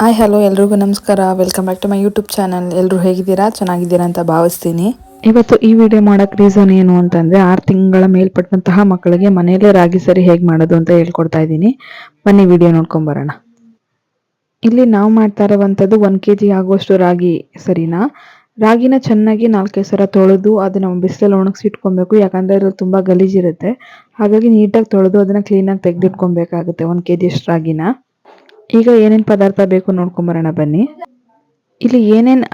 Hi hello ಎಲ್ರಿಗೂ ನಮಸ್ಕಾರ. Welcome back to my YouTube channel ಎಲ್ಲರೂ ಹೇಗಿದ್ದೀರಾ? ಚೆನ್ನಾಗಿದ್ದೀರಾ ಅಂತ ಭಾವಿಸ್ತೀನಿ. ಇವತ್ತು ಈ ವಿಡಿಯೋ ಮಾಡೋಕ್ಕೆ ರೀಸನ್ ಏನು ಅಂತಂದರೆ, ಆರು ತಿಂಗಳ ಮೇಲ್ಪಟ್ಟಂತಹ ಮಕ್ಕಳಿಗೆ ಮನೆಯಲ್ಲೇ ರಾಗಿ ಸರಿ ಹೇಗೆ ಮಾಡೋದು ಅಂತ ಹೇಳ್ಕೊಡ್ತಾ ಇದ್ದೀನಿ. ಬನ್ನಿ ವಿಡಿಯೋ ನೋಡ್ಕೊಂಬರೋಣ ಇಲ್ಲಿ ನಾವು ಮಾಡ್ತಾ ಇರುವಂಥದ್ದು ಒಂದು ಕೆ ಜಿ ಆಗುವಷ್ಟು ರಾಗಿ ಸರಿನಾ? ರಾಗಿನ ಚೆನ್ನಾಗಿ ನಾಲ್ಕೈದು ಸರ ತೊಳೆದು ಅದನ್ನು ಬಿಸಿಲಲ್ಲಿ ಒಣಗಿಸಿ ಇಟ್ಕೊಬೇಕು. ಯಾಕಂದರೆ ಅದ್ರಲ್ಲಿ ತುಂಬ ಗಲೀಜಿರುತ್ತೆ. ಹಾಗಾಗಿ ನೀಟಾಗಿ ತೊಳೆದು ಅದನ್ನು ಕ್ಲೀನಾಗಿ ತೆಗೆದಿಟ್ಕೊಬೇಕಾಗುತ್ತೆ ಒಂದು ಕೆ ಜಿ ಅಷ್ಟು ರಾಗಿನ. ಈಗ ಏನೇನು ಪದಾರ್ಥ ಬೇಕು ನೋಡ್ಕೊಂಬರೋಣ ಬನ್ನಿ. ಇಲ್ಲಿ ಏನೇನು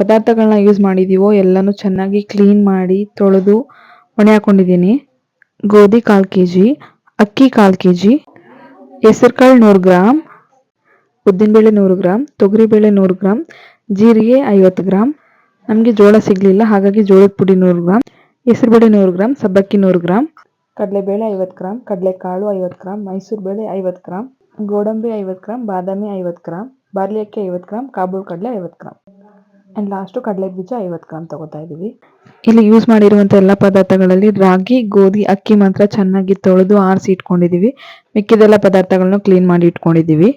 ಪದಾರ್ಥಗಳನ್ನ ಯೂಸ್ ಮಾಡಿದ್ದೀವೋ ಎಲ್ಲನೂ ಚೆನ್ನಾಗಿ ಕ್ಲೀನ್ ಮಾಡಿ ತೊಳೆದು ಒಣೆ ಹಾಕೊಂಡಿದ್ದೀನಿ. ಗೋಧಿ ಕಾಲು ಕೆ ಜಿ ಅಕ್ಕಿ ಕಾಲು ಕೆ ಜಿ ಹೆಸರುಕಾಳು ನೂರು ಗ್ರಾಮ್ ಉದ್ದಿನಬೇಳೆ ನೂರು ಗ್ರಾಮ್ ತೊಗರಿಬೇಳೆ ನೂರು ಗ್ರಾಮ್ ಜೀರಿಗೆ ಐವತ್ತು ಗ್ರಾಮ್ ನಮಗೆ ಜೋಳ ಸಿಗಲಿಲ್ಲ, ಹಾಗಾಗಿ ಜೋಳದ ಪುಡಿ ನೂರು ಗ್ರಾಮ್ ಹೆಸರುಬೇಳೆ ನೂರು ಗ್ರಾಮ್ ಸಬ್ಬಕ್ಕಿ ನೂರು ಗ್ರಾಮ್ ಕಡಲೆಬೇಳೆ ಐವತ್ತು ಗ್ರಾಮ್ ಕಡಲೆಕಾಳು ಐವತ್ತು ಗ್ರಾಮ್ ಮೈಸೂರು ಬೇಳೆ ಐವತ್ತು ಗ್ರಾಮ್ ಗೋಡಂಬಿ ಐವತ್ತು ಗ್ರಾಮ್ ಬಾದಾಮಿ ಐವತ್ತು ಗ್ರಾಮ್ ಬಾರ್ಲಿ ಅಕ್ಕಿ ಐವತ್ತು ಗ್ರಾಮ್ ಕಾಬೂಲ್ ಕಡಲೆ ಐವತ್ತು ಗ್ರಾಮ್ ಆ್ಯಂಡ್ ಲಾಸ್ಟು ಕಡಲೆ ಬೀಜ ಐವತ್ತು ಗ್ರಾಮ್ ತೊಗೋತಾ ಇದ್ದೀವಿ. ಇಲ್ಲಿ ಯೂಸ್ ಮಾಡಿರುವಂಥ ಎಲ್ಲ ಪದಾರ್ಥಗಳಲ್ಲಿ ರಾಗಿ, ಗೋಧಿ, ಅಕ್ಕಿ ಮಾತ್ರ ಚೆನ್ನಾಗಿ ತೊಳೆದು ಆರಿಸಿ ಇಟ್ಕೊಂಡಿದ್ದೀವಿ. ಮಿಕ್ಕಿದೆಲ್ಲ ಪದಾರ್ಥಗಳನ್ನ ಕ್ಲೀನ್ ಮಾಡಿ ಇಟ್ಕೊಂಡಿದ್ದೀವಿ.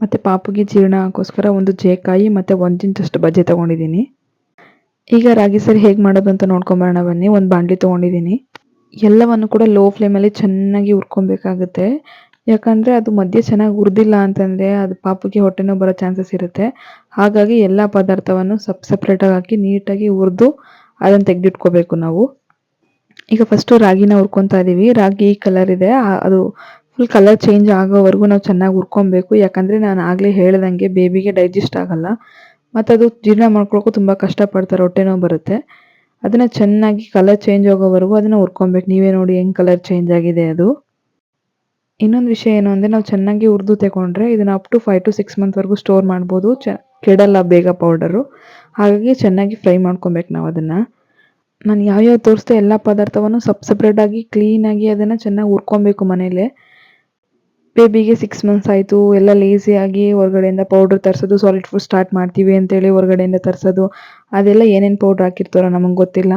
ಮತ್ತು ಪಾಪುಗೆ ಜೀರ್ಣ ಹಾಕೋಸ್ಕರ ಒಂದು ಜೇಕಾಯಿ ಮತ್ತು ಒಂದು ಇಂಚಷ್ಟು ಬಜ್ಜೆ ತೊಗೊಂಡಿದ್ದೀನಿ. ಈಗ ರಾಗಿ ಸರಿ ಹೇಗೆ ಮಾಡೋದು ಅಂತ ನೋಡ್ಕೊಂಬರೋಣ ಬನ್ನಿ. ಒಂದು ಬಾಂಡ್ಲಿ ತೊಗೊಂಡಿದ್ದೀನಿ. ಎಲ್ಲವನ್ನು ಕೂಡ ಲೋ ಫ್ಲೇಮಲ್ಲಿ ಚೆನ್ನಾಗಿ ಹುರ್ಕೊಬೇಕಾಗುತ್ತೆ. ಯಾಕಂದರೆ ಅದು ಮಧ್ಯೆ ಚೆನ್ನಾಗಿ ಹುರಿದಿಲ್ಲ ಅಂತಂದರೆ ಅದು ಪಾಪುಗೆ ಹೊಟ್ಟೆ ನೋವು ಬರೋ ಚಾನ್ಸಸ್ ಇರುತ್ತೆ. ಹಾಗಾಗಿ ಎಲ್ಲ ಪದಾರ್ಥವನ್ನು ಸಪ್ ಸಪ್ರೇಟಾಗಿ ಹಾಕಿ ನೀಟಾಗಿ ಹುರಿದು ಅದನ್ನು ತೆಗೆದಿಟ್ಕೋಬೇಕು ನಾವು. ಈಗ ಫಸ್ಟು ರಾಗಿನ ಹುರ್ಕೊತಾ ಇದ್ದೀವಿ ರಾಗಿ ಈ ಕಲರ್ ಇದೆ. ಅದು ಫುಲ್ ಕಲರ್ ಚೇಂಜ್ ಆಗೋವರೆಗೂ ನಾವು ಚೆನ್ನಾಗಿ ಹುರ್ಕೊಬೇಕು. ಯಾಕಂದರೆ ನಾನು ಆಗಲೇ ಹೇಳ್ದಂಗೆ ಬೇಬಿಗೆ ಡೈಜೆಸ್ಟ್ ಆಗಲ್ಲ. ಮತ್ತು ಅದು ಜೀರ್ಣ ಮಾಡ್ಕೊಳ್ಳೋಕ್ಕೂ ತುಂಬ ಕಷ್ಟಪಡ್ತಾರೆ. ಹೊಟ್ಟೆ ನೋವು ಬರುತ್ತೆ. ಅದನ್ನು ಚೆನ್ನಾಗಿ ಕಲರ್ ಚೇಂಜ್ ಆಗೋವರೆಗೂ ಅದನ್ನು ಹುರ್ಕೊಬೇಕು. ನೀವೇ ನೋಡಿ ಹೆಂಗೆ ಕಲರ್ ಚೇಂಜ್ ಆಗಿದೆ ಅದು. ಇನ್ನೊಂದು ವಿಷಯ ಏನು ಅಂದರೆ ನಾವು ಚೆನ್ನಾಗಿ ಹುರಿದು ತಗೊಂಡ್ರೆ ಇದನ್ನು up to five to six ಮಂತ್ವರೆಗೂ store ಮಾಡ್ಬೋದು. ಚ, ಕೆಡಲ್ಲ ಬೇಗ ಪೌಡರು ಹಾಗಾಗಿ ಚೆನ್ನಾಗಿ ಫ್ರೈ ಮಾಡ್ಕೊಬೇಕು ನಾವು ಅದನ್ನು. ನಾನು ಯಾವ್ಯಾವ ತೋರಿಸ್ದೆ ಎಲ್ಲ ಪದಾರ್ಥವನ್ನು ಸಪ್ ಸಪ್ರೇಟಾಗಿ ಕ್ಲೀನಾಗಿ ಅದನ್ನು ಚೆನ್ನಾಗಿ ಉರ್ಕೊಬೇಕು ಮನೇಲೆ. ಬೇಬಿಗೆ ಸಿಕ್ಸ್ ಮಂತ್ಸ್ ಆಯಿತು, ಎಲ್ಲ ಲೇಸಿಯಾಗಿ ಹೊರಗಡೆಯಿಂದ ಪೌಡ್ರ್ ತರಿಸೋದು ಸಾಲಿಡ್ ಫುಡ್ ಸ್ಟಾರ್ಟ್ ಮಾಡ್ತೀವಿ ಅಂತೇಳಿ ಹೊರಗಡೆಯಿಂದ ತರಿಸೋದು, ಅದೆಲ್ಲ ಏನೇನು ಪೌಡ್ರ್ ಹಾಕಿರ್ತಾರೋ ನಮಗೆ ಗೊತ್ತಿಲ್ಲ.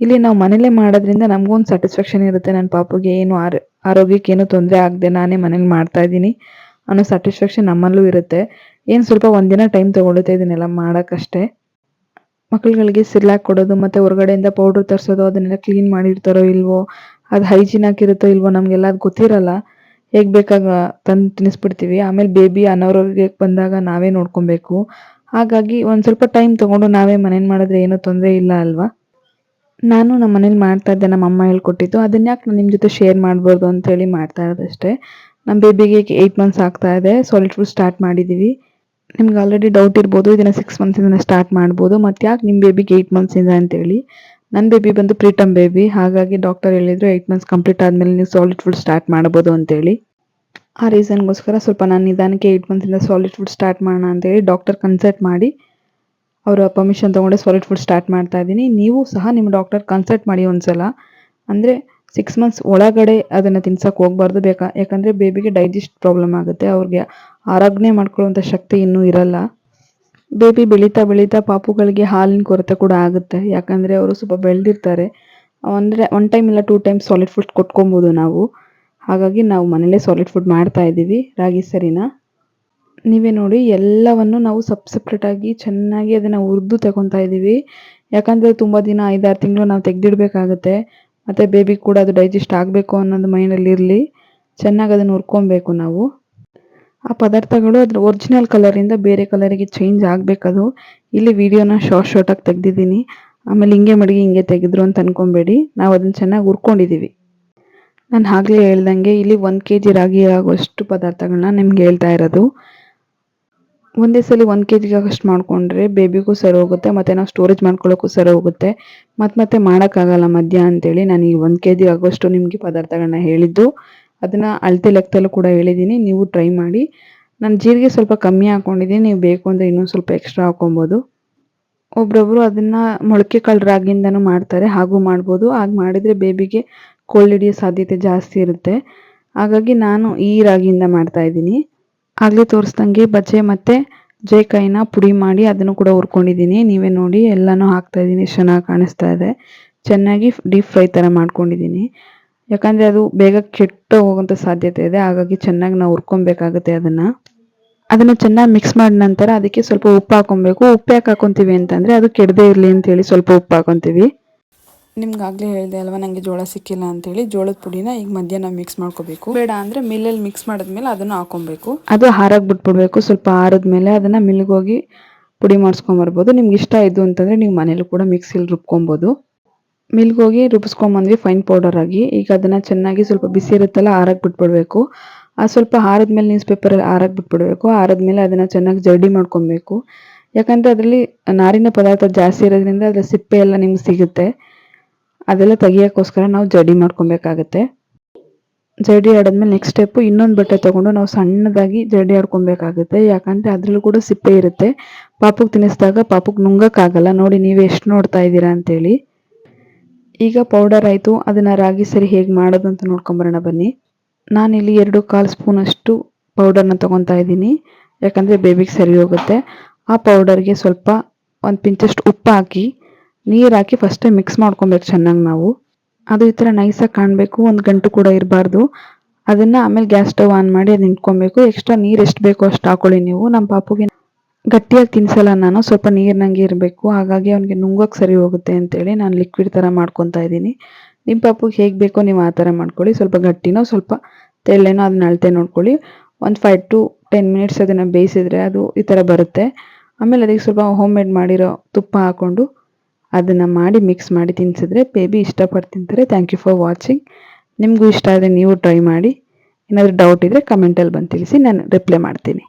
ಇಲ್ಲಿ ನಾವು ಮನೇಲೆ ಮಾಡೋದ್ರಿಂದ ನಮಗೊಂದು ಸ್ಯಾಟಿಸ್ಫ್ಯಾಕ್ಷನ್ ಇರುತ್ತೆ. ನನ್ನ ಪಾಪುಗೆ ಏನು ಆರ್, ಆರೋಗ್ಯಕ್ಕೆ ಏನು ತೊಂದರೆ ಆಗದೆ ನಾನೇ ಮನೇಲಿ ಮಾಡ್ತಾ ಇದ್ದೀನಿ ಅನ್ನೋ ಸ್ಯಾಟಿಸ್ಫ್ಯಾಕ್ಷನ್ ನಮ್ಮಲ್ಲೂ ಇರುತ್ತೆ. ಏನು ಸ್ವಲ್ಪ ಒಂದಿನ ಟೈಮ್ ತೊಗೊಳುತ್ತೆ ಇದನ್ನೆಲ್ಲ ಮಾಡೋಕ್ಕಷ್ಟೇ. ಮಕ್ಕಳುಗಳಿಗೆ ಸಿರ್ಲಾಕ್ ಕೊಡೋದು ಮತ್ತು ಹೊರಗಡೆಯಿಂದ ಪೌಡ್ರ್ ತರಿಸೋದು, ಅದನ್ನೆಲ್ಲ ಕ್ಲೀನ್ ಮಾಡಿರ್ತಾರೋ ಇಲ್ವೋ, ಅದು ಹೈಜೀನ್ ಆಗಿರುತ್ತೋ ಇಲ್ವೋ ನಮಗೆಲ್ಲ ಅದು ಗೊತ್ತಿರಲ್ಲ. ಹೇಗೆ ಬೇಕಾಗ ತಂದು ತಿನ್ನಿಸ್ಬಿಡ್ತೀವಿ ಆಮೇಲೆ ಬೇಬಿ ಅನಾರೋಗ್ಯಕ್ಕೆ ಬಂದಾಗ ನಾವೇ ನೋಡ್ಕೊಬೇಕು. ಹಾಗಾಗಿ ಒಂದು ಸ್ವಲ್ಪ ಟೈಮ್ ತೊಗೊಂಡು ನಾವೇ ಮನೇಲಿ ಮಾಡಿದ್ರೆ ಏನೂ ತೊಂದರೆ ಇಲ್ಲ ಅಲ್ವಾ? ನಾನು ನಮ್ಮ ಮನೇಲಿ ಮಾಡ್ತಾ ಇದ್ದೆ, ನಮ್ಮ ಅಮ್ಮ ಹೇಳ್ಕೊಟ್ಟಿದ್ದು. ಅದನ್ನ ಯಾಕೆ ನಾನು ನಿಮ್ಮ ಜೊತೆ ಶೇರ್ ಮಾಡ್ಬೋದು ಅಂತೇಳಿ ಮಾಡ್ತಾ ಇರೋದಷ್ಟೇ. ನಮ್ಮ ಬೇಬಿಗೆ ಏಯ್ಟ್ ಮಂತ್ಸ್ ಆಗ್ತಾ ಇದೆ. ಸಾಲಿಡ್ ಫುಡ್ ಸ್ಟಾರ್ಟ್ ಮಾಡಿದ್ದೀವಿ ನಿಮ್ಗೆ ಆಲ್ರೆಡಿ ಡೌಟ್ ಇರ್ಬೋದು. ಇದನ್ನು ಸಿಕ್ಸ್ ಮಂತ್ಸಿಂದ ಸ್ಟಾರ್ಟ್ ಮಾಡ್ಬೋದು. ಮತ್ತು ಯಾಕೆ ನಿಮ್ಮ ಬೇಬಿಗೆ ಏಯ್ಟ್ ಮಂತ್ಸಿಂದ ಅಂತೇಳಿ ನನ್ನ ಬೇಬಿ ಬಂದು ಪ್ರೀಟಮ್ ಬೇಬಿ ಹಾಗಾಗಿ ಡಾಕ್ಟರ್ ಹೇಳಿದ್ರು ಏಯ್ಟ್ ಮಂತ್ಸ್ ಕಂಪ್ಲೀಟ್ ಆದಮೇಲೆ ನೀವು ಸಾಲಿಡ್ ಫುಡ್ ಸ್ಟಾರ್ಟ್ ಮಾಡ್ಬೋದು ಅಂತೇಳಿ ಆ ರೀಸನ್ಗೋಸ್ಕರ ಸ್ವಲ್ಪ ನಾನು ನಿಧಾನಕ್ಕೆ ಏಯ್ಟ್ ಮಂತ್ಸಿಂದ ಸಾಲಿಡ್ ಫುಡ್ ಸ್ಟಾರ್ಟ್ ಮಾಡೋಣ ಅಂತೇಳಿ ಡಾಕ್ಟರ್ ಕನ್ಸಲ್ಟ್ ಮಾಡಿ ಅವರ ಪರ್ಮಿಷನ್ ತೊಗೊಂಡೆ ಸಾಲಿಡ್ ಫುಡ್ ಸ್ಟಾರ್ಟ್ ಮಾಡ್ತಾ ಇದ್ದೀನಿ. ನೀವು ಸಹ ನಿಮ್ಮ ಡಾಕ್ಟರ್ ಕನ್ಸಲ್ಟ್ ಮಾಡಿ ಒಂದ್ಸಲ. ಅಂದರೆ ಸಿಕ್ಸ್ ಮಂತ್ಸ್ ಒಳಗಡೆ ಅದನ್ನು ತಿನ್ಸೋಕೆ ಹೋಗ್ಬಾರ್ದು ಬೇಕಾ, ಯಾಕಂದರೆ ಬೇಬಿಗೆ ಡೈಜೆಸ್ಟ್ ಪ್ರಾಬ್ಲಮ್ ಆಗುತ್ತೆ. ಅವ್ರಿಗೆ ಆರಾಧನೆ ಮಾಡ್ಕೊಳ್ಳುವಂಥ ಶಕ್ತಿ ಇನ್ನೂ ಇರಲ್ಲ. ಬೇಬಿ ಬೆಳೀತಾ ಬೆಳೀತಾ ಪಾಪುಗಳಿಗೆ ಹಾಲಿನ ಕೊರತೆ ಕೂಡ ಆಗುತ್ತೆ. ಯಾಕಂದರೆ ಅವರು ಸ್ವಲ್ಪ ಬೆಳೆದಿರ್ತಾರೆ. ಅಂದರೆ ಒನ್ ಟೈಮ್ ಇಲ್ಲ ಟೂ ಟೈಮ್ಸ್ ಸಾಲಿಡ್ ಫುಡ್ ಕೊಟ್ಕೊಬೋದು ನಾವು. ಹಾಗಾಗಿ ನಾವು ಮನೇಲೇ ಸಾಲಿಡ್ ಫುಡ್ ಮಾಡ್ತಾ ಇದ್ದೀವಿ. ರಾಗಿ ಸರಿನಾ? ನೀವೇ ನೋಡಿ, ಎಲ್ಲವನ್ನು ನಾವು ಸಪ್ ಸಪ್ರೇಟಾಗಿ ಚೆನ್ನಾಗಿ ಅದನ್ನು ಉರಿದು ತಗೊತಾ ಇದ್ದೀವಿ ಯಾಕಂದರೆ ತುಂಬ ದಿನ ಐದಾರು ತಿಂಗಳು ನಾವು ತೆಗೆದಿಡ್ಬೇಕಾಗತ್ತೆ. ಮತ್ತು ಬೇಬಿ ಕೂಡ ಅದು ಡೈಜೆಸ್ಟ್ ಆಗಬೇಕು ಅನ್ನೋದು ಮೈಂಡಲ್ಲಿ ಇರಲಿ. ಚೆನ್ನಾಗಿ ಅದನ್ನು ಹುರ್ಕೊಬೇಕು ನಾವು. ಆ ಪದಾರ್ಥಗಳು ಅದ್ರ ಒರಿಜಿನಲ್ ಕಲರಿಂದ ಬೇರೆ ಕಲರಿಗೆ ಚೇಂಜ್ ಆಗಬೇಕದು. ಇಲ್ಲಿ ವಿಡಿಯೋನ ಶಾರ್ಟ್ ಶಾರ್ಟಾಗಿ ತೆಗೆದಿದ್ದೀನಿ. ಆಮೇಲೆ ಹಿಂಗೆ ಮಡಗಿ ಹಿಂಗೆ ತೆಗೆದ್ರು ಅಂತ ಅಂದ್ಕೊಬೇಡಿ ನಾವು ಅದನ್ನು ಚೆನ್ನಾಗಿ ಹುರ್ಕೊಂಡಿದ್ದೀವಿ ನಾನು ಆಗಲೇ ಹೇಳ್ದಂಗೆ ಇಲ್ಲಿ ಒಂದು ಕೆ ಜಿ ರಾಗಿ ಆಗುವಷ್ಟು ಪದಾರ್ಥಗಳನ್ನ ನಿಮ್ಗೆ ಹೇಳ್ತಾ ಇರೋದು. ಒಂದೇ ಸಲ ಒಂದು ಕೆ ಜಿಗೆ ಆಗೋಷ್ಟು ಮಾಡಿಕೊಂಡ್ರೆ ಬೇಬಿಗೂ ಸರಿ ಹೋಗುತ್ತೆ, ಮತ್ತು ನಾವು ಸ್ಟೋರೇಜ್ ಮಾಡ್ಕೊಳ್ಳೋಕ್ಕೂ ಸರಿ ಹೋಗುತ್ತೆ. ಮತ್ತು ಮತ್ತೆ ಮಾಡೋಕ್ಕಾಗಲ್ಲ ಮಧ್ಯ ಅಂತೇಳಿ ನಾನು ಈ ಒಂದು ಕೆ ಜಿಗೆ ಆಗೋಷ್ಟು ನಿಮಗೆ ಪದಾರ್ಥಗಳನ್ನ ಹೇಳಿದ್ದು. ಅದನ್ನು ಅಳತೆ ಲೆಕ್ಕದಲ್ಲೂ ಕೂಡ ಹೇಳಿದ್ದೀನಿ ನೀವು ಟ್ರೈ ಮಾಡಿ. ನಾನು ಜೀರಿಗೆ ಸ್ವಲ್ಪ ಕಮ್ಮಿ ಹಾಕ್ಕೊಂಡಿದ್ದೀನಿ ನೀವು ಬೇಕು ಅಂದರೆ ಇನ್ನೊಂದು ಸ್ವಲ್ಪ ಎಕ್ಸ್ಟ್ರಾ ಹಾಕ್ಕೊಬೋದು. ಒಬ್ರೊಬ್ರು ಅದನ್ನು ಮೊಳಕೆ ಕಾಳು ರಾಗಿಯಿಂದನೂ ಮಾಡ್ತಾರೆ, ಹಾಗೂ ಮಾಡ್ಬೋದು. ಹಾಗೆ ಮಾಡಿದರೆ ಬೇಬಿಗೆ ಕೋಲ್ಡ್ ಹಿಡಿಯೋ ಸಾಧ್ಯತೆ ಜಾಸ್ತಿ ಇರುತ್ತೆ. ಹಾಗಾಗಿ ನಾನು ಈ ರಾಗಿಯಿಂದ ಮಾಡ್ತಾ ಇದ್ದೀನಿ. ಆಗಲೇ ತೋರಿಸ್ದಂಗೆ ಬಜ್ಜೆ ಮತ್ತು ಜೇಕಾಯಿನ ಪುಡಿ ಮಾಡಿ ಅದನ್ನು ಕೂಡ ಹುರ್ಕೊಂಡಿದ್ದೀನಿ. ನೀವೇ ನೋಡಿ, ಎಲ್ಲನೂ ಹಾಕ್ತಾಯಿದ್ದೀನಿ ಚೆನ್ನಾಗಿ ಕಾಣಿಸ್ತಾ ಇದೆ. ಚೆನ್ನಾಗಿ ಡೀಪ್ ಫ್ರೈ ಥರ ಮಾಡ್ಕೊಂಡಿದ್ದೀನಿ. ಯಾಕಂದರೆ ಅದು ಬೇಗ ಕೆಟ್ಟು ಹೋಗೋಂಥ ಸಾಧ್ಯತೆ ಇದೆ, ಹಾಗಾಗಿ ಚೆನ್ನಾಗಿ ನಾವು ಹುರ್ಕೊಬೇಕಾಗುತ್ತೆ ಅದನ್ನು. ಅದನ್ನು ಚೆನ್ನಾಗಿ ಮಿಕ್ಸ್ ಮಾಡಿದ ನಂತರ ಅದಕ್ಕೆ ಸ್ವಲ್ಪ ಉಪ್ಪು ಹಾಕೊಬೇಕು. ಉಪ್ಪು ಯಾಕೆ ಹಾಕೊತೀವಿ ಅಂತಂದರೆ ಅದು ಕೆಡದೇ ಇರಲಿ ಅಂತೇಳಿ ಸ್ವಲ್ಪ ಉಪ್ಪು ಹಾಕೊತೀವಿ. ನಿಮ್ಗೆ ಆಗಲೇ ಹೇಳಿದೆ ಅಲ್ವಾ ನನಗೆ ಜೋಳ ಸಿಕ್ಕಿಲ್ಲ ಅಂತೇಳಿ ಜೋಳದ ಪುಡಿನ ಈಗ ಮಧ್ಯಾಹ್ನ ಮಿಕ್ಸ್ ಮಾಡ್ಕೋಬೇಕು. ಬೇಡ ಅಂದರೆ ಮಿಲ್ಲಲ್ಲಿ ಮಿಕ್ಸ್ ಮಾಡಿದ್ಮೇಲೆ ಅದನ್ನು ಹಾಕೊಬೇಕು ಅದು ಹಾರಾಗಿ ಬಿಟ್ಬಿಡ್ಬೇಕು, ಸ್ವಲ್ಪ ಆರಿದ್ಮೇಲೆ ಅದನ್ನು ಮಿಲ್ಗೆ ಹೋಗಿ ಪುಡಿ ಮಾಡಿಸ್ಕೊಂಬರ್ಬೋದು. ನಿಮ್ಗೆ ಇಷ್ಟ ಇದು ಅಂತಂದರೆ ನೀವು ಮನೇಲಿ ಕೂಡ ಮಿಕ್ಸಿಲಿ ರುಬ್ಕೊಬೋದು. ಮಿಲ್ಗೆ ಹೋಗಿ ರುಬ್ಬಿಸ್ಕೊಂಬಂದ್ವಿ ಫೈನ್ ಪೌಡರ್ ಆಗಿ. ಈಗ ಅದನ್ನು ಚೆನ್ನಾಗಿ ಸ್ವಲ್ಪ ಬಿಸಿ ಇರುತ್ತಲ್ಲ ಆರಕ್ಕೆ ಬಿಟ್ಬಿಡ್ಬೇಕು. ಆ ಸ್ವಲ್ಪ ಆರಿದ್ಮೇಲೆ ನ್ಯೂಸ್ ಪೇಪರಲ್ಲಿ ಆರಕ್ಕೆ ಬಿಟ್ಬಿಡ್ಬೇಕು. ಆರಿದ್ಮೇಲೆ ಅದನ್ನು ಚೆನ್ನಾಗಿ ಜರಡಿ ಮಾಡ್ಕೊಬೇಕು. ಯಾಕಂದರೆ ಅದರಲ್ಲಿ ನಾರಿನ ಪದಾರ್ಥ ಜಾಸ್ತಿ ಇರೋದ್ರಿಂದ ಅದರ ಸಿಪ್ಪೆ ಎಲ್ಲ ನಿಮ್ಗೆ ಸಿಗುತ್ತೆ. ಅದೆಲ್ಲ ತೆಗಿಯೋಕ್ಕೋಸ್ಕರ ನಾವು ಜಡಿ ಮಾಡ್ಕೊಬೇಕಾಗತ್ತೆ. ಜಡಿ ಆಡಿದ್ಮೇಲೆ ನೆಕ್ಸ್ಟ್ ಸ್ಟೆಪ್ಪು ಇನ್ನೊಂದು ಬಟ್ಟೆ ತೊಗೊಂಡು ನಾವು ಸಣ್ಣದಾಗಿ ಜಡಿ ಆಡ್ಕೊಬೇಕಾಗುತ್ತೆ. ಯಾಕಂದರೆ ಅದರಲ್ಲೂ ಕೂಡ ಸಿಪ್ಪೆ ಇರುತ್ತೆ. ಪಾಪಕ್ಕೆ ತಿನ್ನಿಸಿದಾಗ ಪಾಪುಗೆ ನುಂಗೋಕ್ಕಾಗಲ್ಲ. ನೋಡಿ ನೀವು ಎಷ್ಟು ನೋಡ್ತಾ ಇದ್ದೀರಾ ಅಂತೇಳಿ. ಈಗ ಪೌಡರ್ ಆಯಿತು. ಅದನ್ನು ರಾಗಿ ಸರಿ ಹೇಗೆ ಮಾಡೋದು ಅಂತ ನೋಡ್ಕೊಂಬರೋಣ ಬನ್ನಿ. ನಾನಿಲ್ಲಿ ಎರಡು ಕಾಲು ಸ್ಪೂನಷ್ಟು ಪೌಡರ್ನ ತೊಗೊತಾ ಇದ್ದೀನಿ. ಯಾಕಂದರೆ ಬೇಬಿಗೆ ಸರಿ ಹೋಗುತ್ತೆ. ಆ ಪೌಡರ್ಗೆ ಸ್ವಲ್ಪ ಒಂದು ಪಿಂಚಷ್ಟು ಉಪ್ಪು ಹಾಕಿ ನೀರು ಹಾಕಿ ಫಸ್ಟೇ ಮಿಕ್ಸ್ ಮಾಡ್ಕೊಬೇಕು ಚೆನ್ನಾಗಿ ನಾವು. ಅದು ಈ ಥರ ನೈಸಾಗಿ ಕಾಣಬೇಕು, ಒಂದು ಗಂಟು ಕೂಡ ಇರಬಾರ್ದು. ಅದನ್ನು ಆಮೇಲೆ ಗ್ಯಾಸ್ ಸ್ಟವ್ ಆನ್ ಮಾಡಿ ಅದು ಇಟ್ಕೊಬೇಕು. ಎಕ್ಸ್ಟ್ರಾ ನೀರು ಎಷ್ಟು ಬೇಕೋ ಅಷ್ಟು ಹಾಕೊಳ್ಳಿ ನೀವು. ನಮ್ಮ ಪಾಪುಗೆ ಗಟ್ಟಿಯಾಗಿ ತಿನ್ಸಲ್ಲ ನಾನು, ಸ್ವಲ್ಪ ನೀರಿನಂಗೆ ಇರಬೇಕು. ಹಾಗಾಗಿ ಅವನಿಗೆ ನುಂಗೋಕೆ ಸರಿ ಹೋಗುತ್ತೆ ಅಂತೇಳಿ ನಾನು ಲಿಕ್ವಿಡ್ ಥರ ಮಾಡ್ಕೊತಾ ಇದ್ದೀನಿ. ನಿಮ್ಮ ಪಾಪುಗೆ ಹೇಗೆ ಬೇಕೋ ನೀವು ಆ ಥರ ಮಾಡ್ಕೊಳ್ಳಿ. ಸ್ವಲ್ಪ ಗಟ್ಟಿನೋ, ಸ್ವಲ್ಪ ತೆಳ್ಳೇನೋ ಅದನ್ನ ಅಳತೆ ನೋಡ್ಕೊಳ್ಳಿ. ಒಂದು ಫೈವ್ ಟು ಟೆನ್ ಮಿನಿಟ್ಸ್ ಅದನ್ನು ಬೇಯಿಸಿದ್ರೆ ಅದು ಈ ಥರ ಬರುತ್ತೆ. ಆಮೇಲೆ ಅದಕ್ಕೆ ಸ್ವಲ್ಪ ಹೋಮ್ ಮೇಡ್ ಮಾಡಿರೋ ತುಪ್ಪ ಹಾಕ್ಕೊಂಡು ಅದನ್ನು ಮಾಡಿ ಮಿಕ್ಸ್ ಮಾಡಿ ತಿನ್ಸಿದ್ರೆ ಬೇಬಿ ಇಷ್ಟಪಟ್ಟು ತಿಂತಾರೆ. ಥ್ಯಾಂಕ್ ಯು ಫಾರ್ ವಾಚಿಂಗ್ ನಿಮಗೂ ಇಷ್ಟ ಆದರೆ ನೀವು ಟ್ರೈ ಮಾಡಿ. ಏನಾದರೂ ಡೌಟ್ ಇದ್ದರೆ ಕಮೆಂಟಲ್ಲಿ ಬಂದು ತಿಳಿಸಿ, ನಾನು ರಿಪ್ಲೈ ಮಾಡ್ತೀನಿ.